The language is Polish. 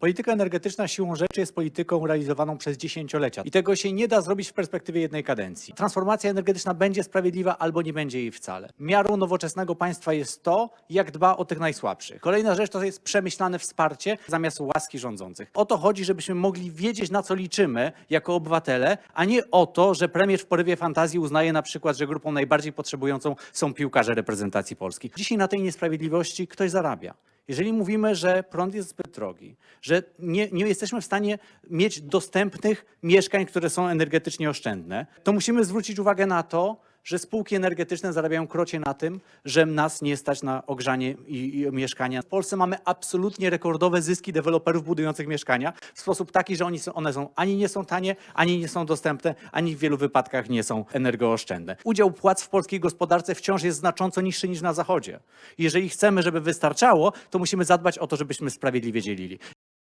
Polityka energetyczna siłą rzeczy jest polityką realizowaną przez dziesięciolecia i tego się nie da zrobić w perspektywie jednej kadencji. Transformacja energetyczna będzie sprawiedliwa albo nie będzie jej wcale. Miarą nowoczesnego państwa jest to, jak dba o tych najsłabszych. Kolejna rzecz to jest przemyślane wsparcie zamiast łaski rządzących. O to chodzi, żebyśmy mogli wiedzieć, na co liczymy jako obywatele, a nie o to, że premier w porywie fantazji uznaje na przykład, że grupą najbardziej potrzebującą są piłkarze reprezentacji Polski. Dzisiaj na tej niesprawiedliwości ktoś zarabia. Jeżeli mówimy, że prąd jest zbyt drogi, że nie, nie jesteśmy w stanie mieć dostępnych mieszkań, które są energetycznie oszczędne, to musimy zwrócić uwagę na to, że spółki energetyczne zarabiają krocie na tym, że nas nie stać na ogrzanie i, i mieszkania. W Polsce mamy absolutnie rekordowe zyski deweloperów budujących mieszkania w sposób taki, że oni są, one są ani nie są tanie, ani nie są dostępne, ani w wielu wypadkach nie są energooszczędne. Udział płac w polskiej gospodarce wciąż jest znacząco niższy niż na Zachodzie. Jeżeli chcemy, żeby wystarczało, to musimy zadbać o to, żebyśmy sprawiedliwie dzielili.